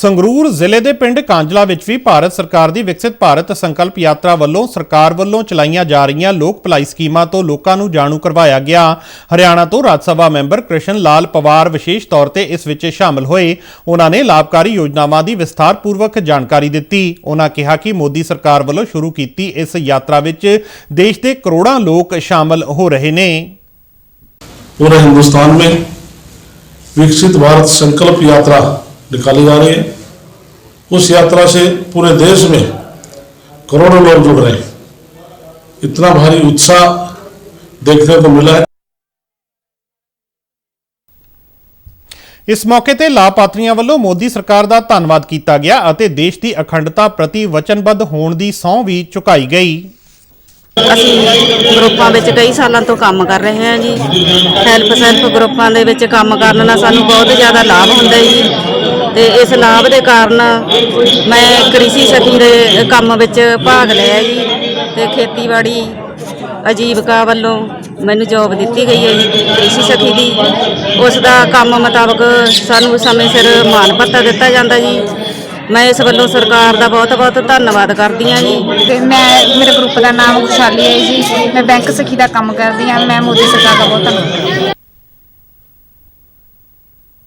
ਸੰਗਰੂਰ ਜ਼ਿਲ੍ਹੇ ਦੇ ਪਿੰਡ ਕਾਂਜਲਾ ਵਿੱਚ ਵੀ ਭਾਰਤ ਸਰਕਾਰ ਦੀ ਵਿਕਸਿਤ ਭਾਰਤ ਸੰਕਲਪ ਯਾਤਰਾ ਵੱਲੋਂ ਸਰਕਾਰ ਵੱਲੋਂ ਚਲਾਈਆਂ ਜਾ ਰਹੀਆਂ ਲੋਕ ਭਲਾਈ ਸਕੀਮਾਂ ਤੋਂ ਲੋਕਾਂ ਨੂੰ ਜਾਣੂ ਕਰਵਾਇਆ ਗਿਆ। ਹਰਿਆਣਾ ਤੋਂ ਰਾਜ ਸਭਾ ਮੈਂਬਰ ਕ੍ਰਿਸ਼ਨ ਲਾਲ ਪਵਾਰ ਵਿਸ਼ੇਸ਼ ਤੌਰ ਤੇ ਇਸ ਵਿੱਚ ਸ਼ਾਮਲ ਹੋਏ। ਉਹਨਾਂ ਨੇ ਲਾਭਕਾਰੀ ਯੋਜਨਾਵਾਂ ਦੀ ਵਿਸਥਾਰਪੂਰਵਕ ਜਾਣਕਾਰੀ ਦਿੱਤੀ। ਉਹਨਾਂ ਕਿਹਾ ਕਿ ਮੋਦੀ ਸਰਕਾਰ ਵੱਲੋਂ ਸ਼ੁਰੂ ਕੀਤੀ ਇਸ ਯਾਤਰਾ ਵਿੱਚ ਦੇਸ਼ ਦੇ ਕਰੋੜਾਂ ਲੋਕ ਸ਼ਾਮਲ ਹੋ ਰਹੇ ਨੇ। ਪੂਰੇ ਹਿੰਦੁਸਤਾਨ ਵਿੱਚ ਵਿਕਸਿਤ ਭਾਰਤ ਸੰਕਲਪ ਯਾਤਰਾ निकाली जा रही है उस यात्रा से पूरे देश में करोड़ों लोग जुड़ रहे हैं इतना भारी उत्साह देखने को मिला है ਇਸ ਮੌਕੇ ਤੇ ਲਾਭਪਾਤਰੀਆਂ ਵੱਲੋਂ ਮੋਦੀ ਸਰਕਾਰ ਦਾ ਧੰਨਵਾਦ ਕੀਤਾ ਗਿਆ ਅਤੇ ਦੇਸ਼ ਦੀ ਅਖੰਡਤਾ ਪ੍ਰਤੀ ਵਚਨਬੱਧ ਹੋਣ ਦੀ ਸਹੁੰ ਵੀ ਚੁਕਾਈ ਗਈ ਅਸੀਂ ਗਰੁੱਪਾਂ ਵਿੱਚ ਕਈ ਸਾਲਾਂ ਤੋਂ ਕੰਮ ਕਰ ਰਹੇ ਹਾਂ ਜੀ ਹੈਲਪ ਸੈਲਫ ਗਰੁੱਪਾਂ ਦੇ ਵਿੱਚ ਕੰਮ ਕਰਨ ਨਾਲ ਸਾਨੂੰ ਬਹੁਤ ਜ਼ਿਆਦਾ ਲਾਭ ਹੁੰਦਾ ਹੈ ਜੀ ਤੇ ਇਸ ਲਾਭ ਦੇ ਕਾਰਨ ਮੈਂ ਕ੍ਰਿਸ਼ੀ ਸਖੀ ਦੇ ਕੰਮ ਵਿੱਚ ਭਾਗ ਲਿਆ ਜੀ ਤੇ ਖੇਤੀਬਾੜੀ ਅਜੀਵਕਾ ਵੱਲੋਂ ਮੈਨੂੰ ਜੌਬ ਦਿੱਤੀ ਗਈ ਹੈ ਜੀ ਕ੍ਰਿਸ਼ੀ ਸਖੀ ਦੀ। ਉਸ ਦਾ ਕੰਮ ਮੁਤਾਬਕ ਸਾਨੂੰ ਸਮੇਂ ਸਿਰ ਮਾਨ ਭੱਤਾ ਦਿੱਤਾ ਜਾਂਦਾ ਜੀ। ਮੈਂ ਇਸ ਵੱਲੋਂ ਸਰਕਾਰ ਦਾ ਬਹੁਤ ਬਹੁਤ ਧੰਨਵਾਦ ਕਰਦੀ ਹਾਂ ਜੀ। ਤੇ ਮੈਂ, ਮੇਰੇ ਗਰੁੱਪ ਦਾ ਨਾਮ ਖੁਸ਼ਹਾਲੀ ਹੈ ਜੀ। ਮੈਂ ਬੈਂਕ ਸਖੀ ਦਾ ਕੰਮ ਕਰਦੀ ਹਾਂ। ਮੈਂ ਮੋਦੀ ਸਰਕਾਰ ਦਾ ਬਹੁਤ ਧੰਨਵਾਦ ਕਰਦੀ ਹਾਂ।